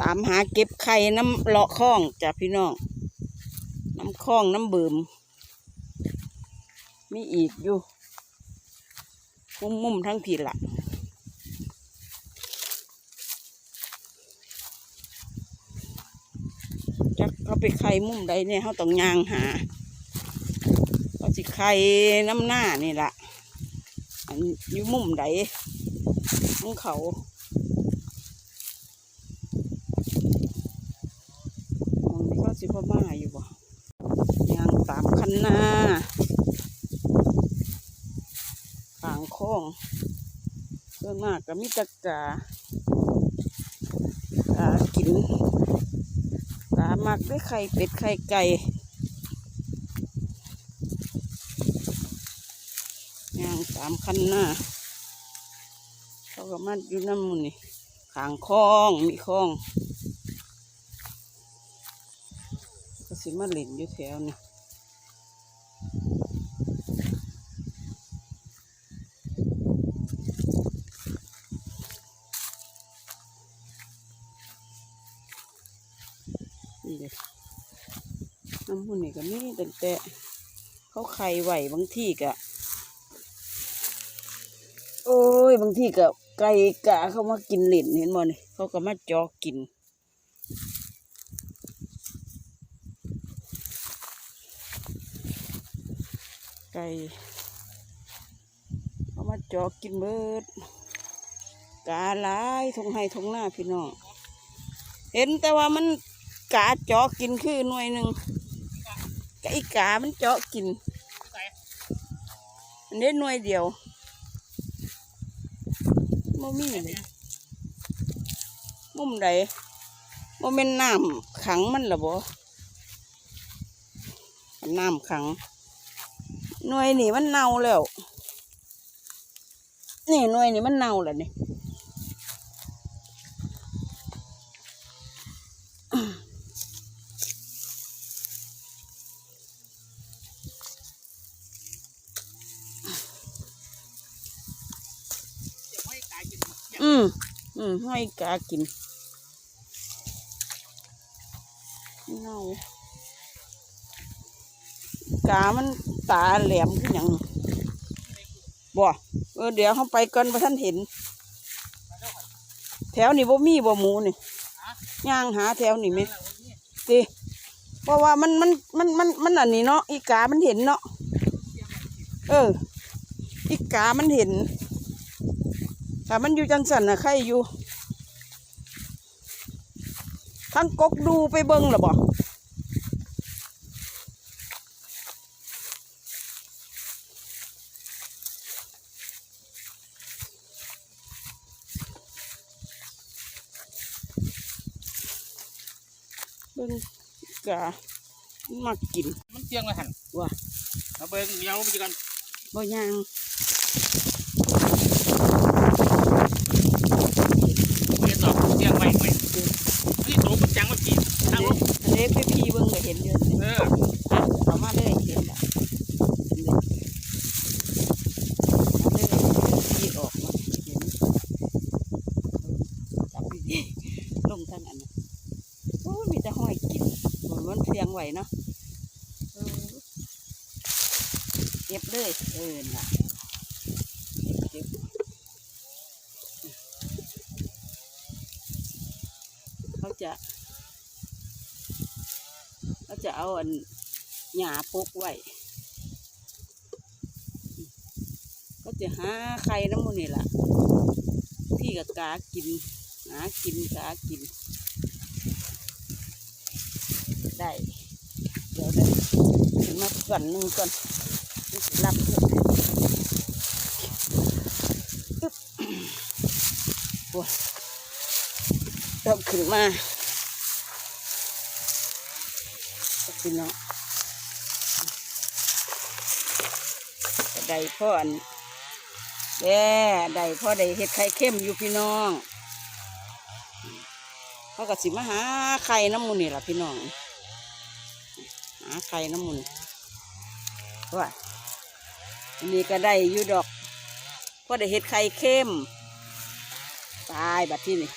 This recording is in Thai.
ตามหาเก็บไข่น้ำเลาะคลองจ้ะพี่น้อง น้ำคลองน้ำเบิ่มมีอีกอยู่ มุมมุมทั้งผีละจักเขาไปไข่มุมใดเนี่ยเขาต้องยางหาเขาสิไข่น้ำหน้านี่ละอันอยู่มุมใดของเขามองนี่เขา สิพ่อมาอยู่บ่ยางตามคันหน้าขางโค้งส่วนมากก็มีตะกากากินกามักด้วยไข่เป็ดไข่ไก่ยางสามคันหน้าเขาก็มาอยู่น้ำมันนี่ขางคลองมีคลอง สิมาเล่นอยู่แถวนี่นี่เลยน้ำหุ่นนี่ก็มีแต่แต่เขาไข่ไหวบางที่กะ โอ้ย บางที่ก็ไก่กะเขามากินเหล่นเห็นบ่นี่เขาก็มาจอกิน ไก่เขามาจอกกินเบิดกาหลายทงให้ทงหน้าพี่น้องเห็นแต่ว่ามันกาจาะกินคือหน่วยหนึ่งกะอีกามันจาะกินอันนี้หน่วยเดียวมมีเลยมุมใดโมเป็นน้ำขังมันหรอบ่น้ำขัง หน่วยนี่มันเน่าแล้ว นี่หน่วยนี่มันเน่าแล้วนี่อืมอืมให้กากินเน่า กามันตาแหลมขึ้นอย่างบ่เออเดี๋ยวเขาไปก่อนว่าท่านเห็น แถวนี้บ่มีบ่หมูนี่ย่างหาแถวนี้ไหมสิเพราะว่ามันมันมันมันมันอันนี้เนาะอีกามันเห็นเนาะเออ อีกามันเห็นถ้ามันอยู่จังสันนะใครอยู่ทั้งกกดูไปเบิ้งหรอบ่ บิ้งกามันมากิน มันเตียงเลยหันว่ะเอาเบิ้งเดี๋ยวไปกันบ่ย่างเรียนหรอกเตียงใหม่ใหม่นี่โตมันจังมันกี่อันเอานี้อันนี้พี่พี่เบิ้งก็เห็นเยอะเลยเอออะเอามาเลยเห็นละเห็นเลยเอาเลยพี่ออกมาเห็นจับดีๆลงทางอันนั้นโอ้ย มีแต่ห้อยกินเหมือนมันเพียงไหวเนาะเก็บเลยเออน่ะเก็บเขาจะเขาจะเอาอันหญ้าปกไว้ก็จะหาไข่น้ำมันนี่แหละพี่กับกากินหากินกากิน ได้ เดี๋ยวได้ถึงมาก่อนหนึ่งก่อนนี่สิรับเถอะอึ๊บโอ้ยเริ่มขึ้นมาพี่น้องได้พ่ออันแย่ได้พ่อได้เห็ดไข่เข้มอยู่พี่น้องเขาก็สิมาหาไข่น้ำมูนี่ล่ะพี่น้องาไข่น้ำมุนว่าอันนี้ก็ได้อยู่ดอกพอได้เห็ดไข่เข้มตายบัดที่นี่